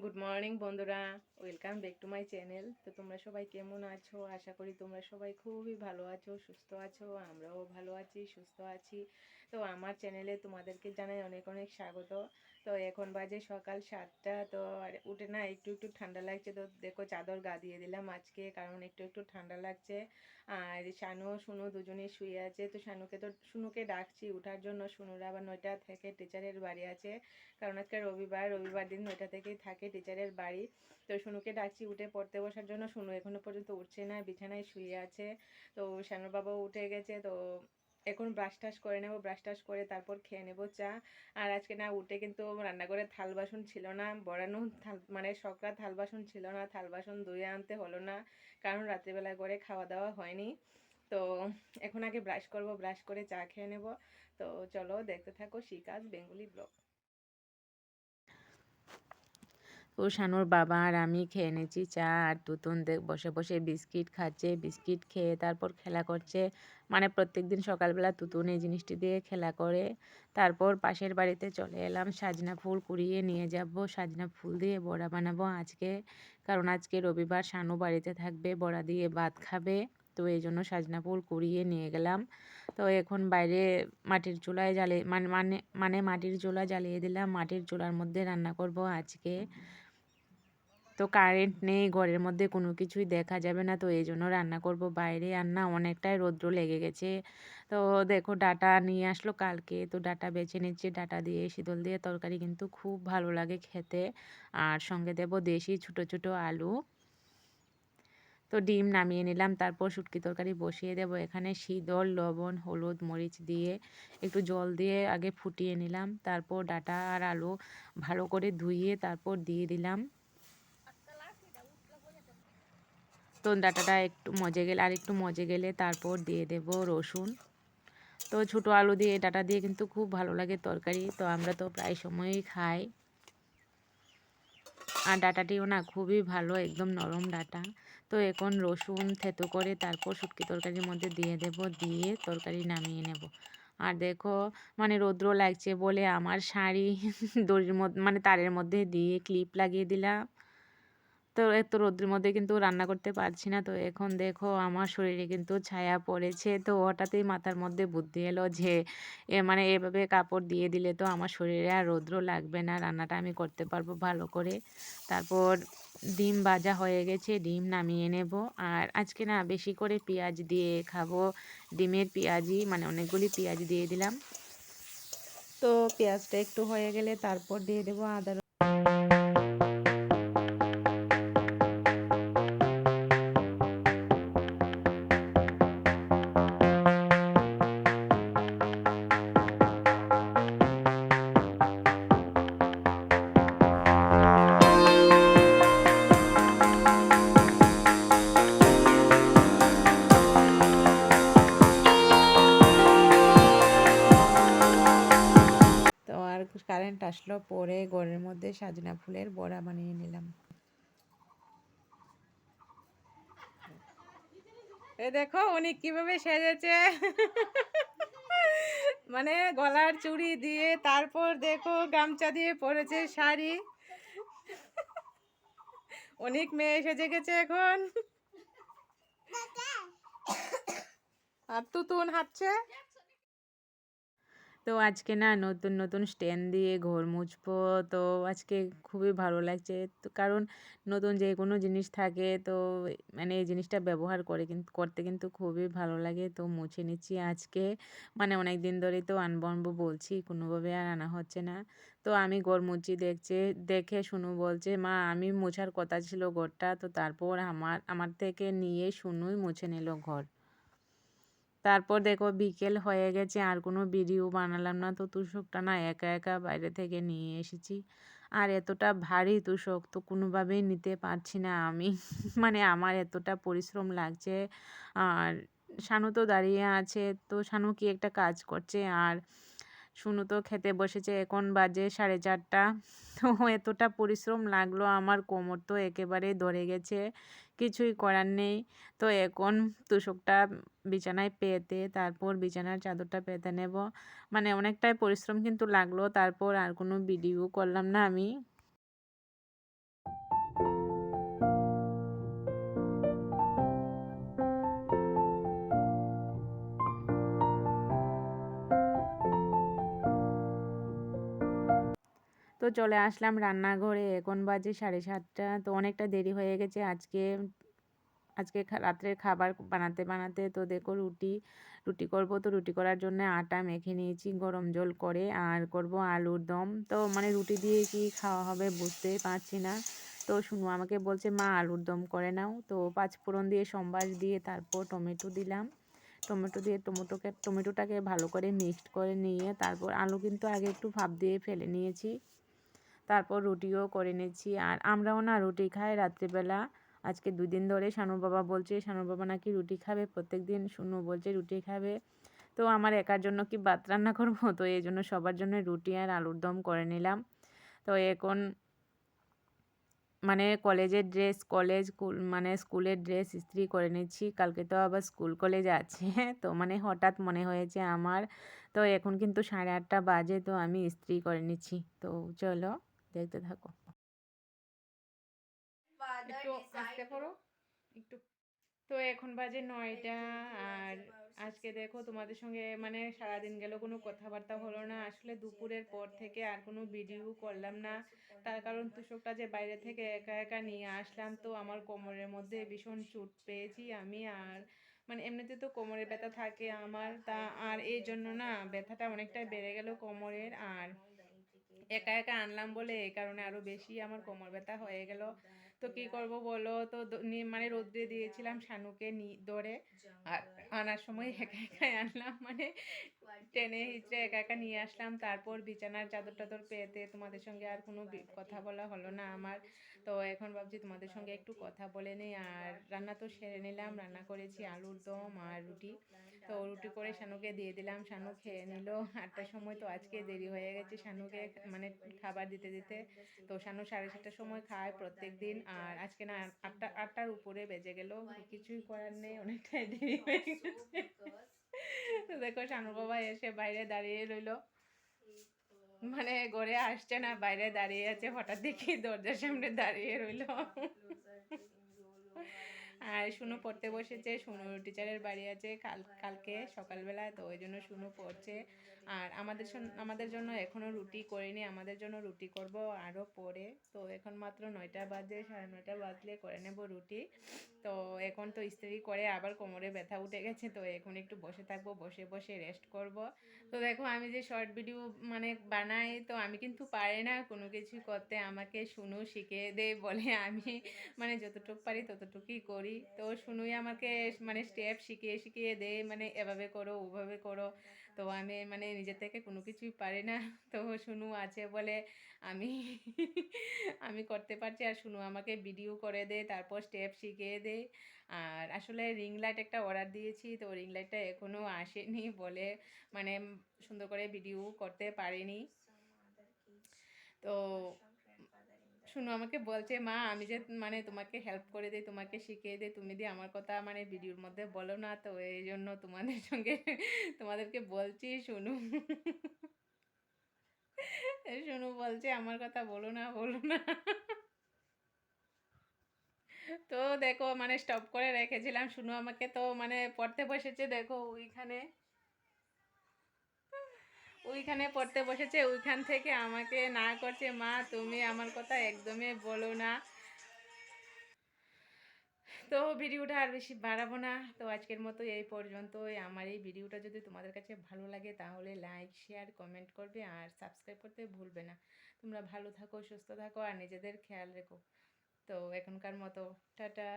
Good morning বন্ধুরা welcome back to my channel তো তোমরা সবাই কেমন আছো? আশা করি তোমরা সবাই খুবই ভালো আছো, সুস্থ আছো, আমরাও ভালো আছি, সুস্থ আছি। তো আমার চ্যানেলে তোমাদেরকে জানাই অনেক অনেক স্বাগত। তো এখন বাজে সকাল সাতটা, তো উঠে না একটু একটু ঠান্ডা লাগছে। তো দেখো চাদর গা দিয়ে দিলাম আজকে, কারণ একটু একটু ঠান্ডা লাগছে। আর শানু শুনু দুজনেই শুয়ে আছে। তো শানুকে তো শুনুকে ডাকছি উঠার জন্য। শুনুরা আবার নয়টা থেকে টিচারের বাড়ি আছে। কারণ আজকে রবিবার রবিবার দিন নয়টা থেকেই থাকে টিচারের বাড়ি। তো শুনুকে ডাকছি, উঠে পড়তে বসার জন্য। শুনু এখনও পর্যন্ত উঠছে না, বিছানায় শুয়ে আছে। তো শানুর বাবাও উঠে গেছে, তো এখন ব্রাশ টাশ করে নেব ব্রাশ টাশ করে তারপর খেয়ে নেব চা। আর আজকে না উঠে কিন্তু রান্নাঘরে থাল বাসন ছিল না বড়ানো থাল মানে সকাল থাল বাসন ছিল না, থাল বাসন ধুয়ে আনতে হলো না, কারণ রাত্রিবেলা করে খাওয়া দাওয়া হয়নি। তো এখন আগে ব্রাশ করব ব্রাশ করে চা খেয়ে নেব। তো চলো দেখতে থাকো শিকাজ বেঙ্গলি ব্লগ। তো শানুর বাবা আর আমি খেয়ে নিয়েছি চা আর তুতুন দেখ বসে বসে বিস্কিট খাচ্ছে, বিস্কিট খেয়ে তারপর খেলা করছে। মানে প্রত্যেক দিন সকালবেলা তুতুন এই জিনিসটি দিয়ে খেলা করে। তারপর পাশের বাড়িতে চলে এলাম, সাজনা ফুল কুড়িয়ে নিয়ে যাব, সাজনা ফুল দিয়ে বড়া বানাবো আজকে। কারণ আজকে রবিবার শানু বাড়িতে থাকবে, বড়া দিয়ে ভাত খাবে। তো এই জন্য সাজনা ফুল কুড়িয়ে নিয়ে গেলাম। তো এখন বাইরে মাটির চুলায় জ্বালিয়ে মানে মানে মানে মাটির চুলা জ্বালিয়ে দিলাম, মাটির চুলার মধ্যে রান্না করব আজকে। তো কারেন্ট নেই, ঘরের মধ্যে কোনো কিছুই দেখা যাবে না, তো এই জন্য রান্না করব বাইরে। আর না, অনেকটাই রৌদ্র লেগে গেছে। তো দেখো, ডাটা নিয়ে আসলো কালকে। তো ডাটা বেছে নিচ্ছি, ডাটা দিয়ে শীতল দিয়ে তরকারি কিন্তু খুব ভালো লাগে খেতে। আর সঙ্গে দেব দেশি ছোটো ছোটো আলু। তো ডিম নামিয়ে নিলাম, তারপর শুটকি তরকারি বসিয়ে দেব এখানে। শীতল, লবণ, হলুদ, মরিচ দিয়ে একটু জল দিয়ে আগে ফুটিয়ে নিলাম। তারপর ডাটা আর আলু ভালো করে ধুইয়ে তারপর দিয়ে দিলাম। তো ডাটাটা একটু মজে গেলে আর একটু মজে গেলে তারপর দিয়ে দেব রসুন। তো ছোটো আলু দিয়ে, ডাটা দিয়ে কিন্তু খুব ভালো লাগে তরকারি। তো আমরা তো প্রায় সময়ই খাই। আর ডাটাটিও না খুবই ভালো, একদম নরম ডাটা। তো এখন রসুন থেতো করে তারপর শুটকি তরকারির মধ্যে দিয়ে দেব, দিয়ে তরকারি নামিয়ে নেব। আর দেখো মানে রৌদ্র লাগছে বলে আমার শাড়ি, দড়ির মধ্যে মানে তারের মধ্যে দিয়ে ক্লিপ লাগিয়ে দিলাম। তো এত রোদ্রের মধ্যে কিন্তু রান্না করতে পারছি না। তো এখন দেখো আমার শরীরে কিন্তু ছায়া পড়েছে। তো হঠাৎই মাথার মধ্যে বুদ্ধি এলো যে, এ মানে এভাবে কাপড় দিয়ে দিলে তো আমার শরীরে আর রৌদ্র লাগবে না। রান্নাটা আমি করতে পারব ভালো করে। তারপর ডিম ভাজা হয়ে গেছে, ডিম নামিয়ে নেব। আর আজকে না বেশি করে পেঁয়াজ দিয়ে খাব। ডিমের পেঁয়াজি মানে অনেকগুলি পেঁয়াজ দিয়ে দিলাম। তো পেঁয়াজটা একটু হয়ে গেলে তারপর দিয়ে দেবো আদা কারেন্ট আসলো, পরে ঘরের মধ্যে সাজনা ফুলের বড়া বানিয়ে নিলাম। এ দেখো উনি কীভাবে সেজেছে। মানে গলার চুড়ি দিয়ে, তারপর দেখো গামছা দিয়ে পরেছে শাড়ি। অনেক মেয়ে সেজে গেছে এখন। আর তুতুন হাঁটছে। তো আজকে না নতুন নতুন স্ট্যান্ড দিয়ে ঘর মুছবো। তো আজকে খুবই ভালো লাগছে। তো কারণ নতুন যে কোনো জিনিস থাকে, তো মানে এই জিনিসটা ব্যবহার করে কিন্তু করতে কিন্তু খুবই ভালো লাগে। তো মুছে নিচ্ছি আজকে। মানে অনেক দিন ধরেই তো আনব আনব বলছি, কোনোভাবে আর আনা হচ্ছে না। তো আমি ঘর মুছি দেখছে, দেখে শুনু বলছে, মা, আমি মোছার কথা ছিল ঘরটা। তো তারপর আমার আমার থেকে নিয়ে শুনুই মুছে নিল ঘর। তারপর দেখো বিকেল হয়ে গেছে, আর কোনো ভিডিও বানালাম না। তো তুষকটা না একা একা বাইরে থেকে নিয়ে এসেছি। আর এতটা ভারী তুষক তো কোনোভাবেই নিতে পারছি না আমি। মানে আমার এতটা পরিশ্রম লাগছে। আর শানু তো দাঁড়িয়ে আছে, তো শানু কি একটা কাজ করছে? আর শুনু তো খেতে বসেছে, এখন বাজে সাড়ে চারটা। তো এতটা পরিশ্রম লাগল আমার, কোমর তো একেবারে ধরে গেছে, কিছুই করার নেই। তো এখন তুষকটা বিছানায় পেতে, তারপর বিছানার চাদরটা পেতে নেব। মানে অনেকটাই পরিশ্রম কিন্তু লাগল, তারপর আর কোনো ভিডিও করলাম না আমি। চলে আসলাম রান্নাঘরে, এখন বাজে সাড়ে সাতটা, তো অনেকটা দেরি হয়ে গেছে। আজকে আজকে রাত্রের খাবার বানাতে বানাতে তো দেখো রুটি রুটি করব তো রুটি করার জন্য আটা মেখে নিয়েছি, গরম জল করে, আর করব আলুর দম। তো মানে রুটি দিয়ে কি খাওয়া হবে বুঝতেই পারছি না। তো শুনো আমাকে বলছে, মা, আলুর দম করে নাও। তো পাঁচ ফোড়ন দিয়ে সম্বাস দিয়ে তারপর টমেটো দিলাম। টমেটো দিয়ে টমেটোকে, টমেটোটাকে ভালো করে মিক্সড করে নিয়ে তারপর আলু কিন্তু আগে একটু ভাপ দিয়ে ফেলে নিয়েছি। তারপর রুটিও করে নিয়েছি আর আমরাও না রুটি খাই রাত্রিবেলা। আজকে দুই দিন ধরে শানুর বাবা বলছে, শানুর বাবা নাকি রুটি খাবে? প্রত্যেক দিন শুনু বলছে, রুটি খাবে। তো আমার একার জন্য কি ভাত রান্না করব? তো এই জন্য সবার জন্য রুটি আর আলুর দম করে নিলাম। তো এখন মানে কলেজের ড্রেস, কলেজ মানে স্কুলের ড্রেস ইস্ত্রি করে নিচ্ছি। কালকে তো আবার স্কুল কলেজ আছে। তো মানে হঠাৎ মনে হয়েছে আমার। তো এখন কিন্তু সাড়ে আটটা বাজে, তো আমি ইস্ত্রি করে নিচ্ছি। তো চলো। দেখতে থাকো একটু আস্তে করো একটু তো এখন বাজে নয়টা আর আজকে দেখো তোমাদের সঙ্গে মানে সারাদিন গেল কোনো কথাবার্তা হলো না আসলে দুপুরের পর থেকে আর কোনো ভিডিও করলাম না তার কারণ তুষকটা যে বাইরে থেকে একা একা নিয়ে আসলাম তো আমার কোমরের মধ্যে ভীষণ চুট পেয়েছি আমি আর মানে এমনিতে তো কোমরে ব্যথা থাকে আমার তা আর এই জন্য না ব্যথাটা অনেকটাই বেড়ে গেল কোমরের আর একা একা আনলাম বলে এই কারণে আরও বেশি আমার কোমর ব্যথা হয়ে গেল। তো কি করব বলো? তো মানে রোদ্রে দিয়েছিলাম শানুকে নি ধরে আর আনার সময় একা একাই আনলাম মানে টেনে হিচড়ে একা একা নিয়ে আসলাম। তারপর বিছানার চাদর টাদর পেতে তোমাদের সঙ্গে আর কোনো কথা বলা হলো না আমার। তো এখন ভাবছি তোমাদের সঙ্গে একটু কথা বলে নিই। আর রান্না তো সেরে নিলাম, রান্না করেছি আলুর দম আর রুটি। তো রুটি করে শানুকে দিয়ে দিলাম শানু খেয়ে নিল আটটার সময় তো আজকে দেরি হয়ে গেছে শানুকে মানে খাবার দিতে দিতে তো শানু সাড়ে সাতটার সময় খায় প্রত্যেক দিন আর আজকে না আটটা আটটার উপরে বেজে গেল কিছুই করার নেই অনেকটাই দেরি হয়ে গেছে দেখো শানু বাবা এসে বাইরে দাঁড়িয়ে রইল মানে ঘরে আসছে না বাইরে দাঁড়িয়ে আছে হঠাৎ দেখি দরজার সামনে দাঁড়িয়ে রইল আর শুনু পড়তে বসেছে, শুনু টিচারের বাড়ি আছে কাল, কালকে সকালবেলায় তো ওই জন্য শুনো পড়ছে। আর আমাদের আমাদের জন্য এখনও রুটি করিনি, আমাদের জন্য রুটি করব আরও পরে। তো এখন মাত্র নয়টা বাজে, সাড়ে নয়টা বাজলে করে নেব রুটি। তো এখন তো ইস্ত্রি করে আবার কোমরে ব্যথা উঠে গেছে, তো এখন একটু বসে থাকব, বসে বসে রেস্ট করব। তো দেখো আমি যে শর্ট ভিডিও মানে বানাই, তো আমি কিন্তু পারি না কোনো কিছু করতে, আমাকে শুনু শিখিয়ে দে বলে আমি মানে যতটুকু পারি ততটুকুই করি। তো শুনুই আমাকে মানে স্টেপ শিখিয়ে শিখিয়ে দে মানে এভাবে করো, ওভাবে করো। তো আমি মানে নিজে থেকে কোনো কিছুই পারি না। তো শুনু আছে বলে আমি আমি করতে পারছি। আর শুনু আমাকে ভিডিও করে দে, তারপর স্টেপ শিখিয়ে দে। আর আসলে রিং লাইট একটা অর্ডার দিয়েছি, তো রিং লাইটটা এখনও আসেনি বলে মানে সুন্দর করে ভিডিও করতে পারিনি। তো শুনো আমাকে বলছে, মা, আমি যে মানে তোমাকে হেল্প করে দিই, তোমাকে শিখিয়ে দিই, তুমি দিয়ে আমার কথা মানে ভিডিওর মধ্যে বলো না, তো এই জন্য তোমাদের সঙ্গে তোমাদেরকে বলছি, শুনু। শুনু বলছে, আমার কথা বলো না বলো না। তো দেখো মানে স্টপ করে রেখেছিলাম। শুনু আমাকে তো মানে পড়তে বসেছে, দেখো ওইখানে। ওইখানে পড়তে বসেছে, ওইখান থেকে আমাকে না করছে, মা, তুমি আমার কথা একদমই বলো না। তো ভিডিওটা আর বেশি বাড়াবো না। তো আজকের মতো এই পর্যন্তই। আমার এই ভিডিওটা যদি তোমাদের কাছে ভালো লাগে, তাহলে লাইক শেয়ার কমেন্ট করবে আর সাবস্ক্রাইব করতে ভুলবে না। তোমরা ভালো থাকো, সুস্থ থাকো আর নিজেদের খেয়াল রেখো। তো এখনকার মতো, টাটা।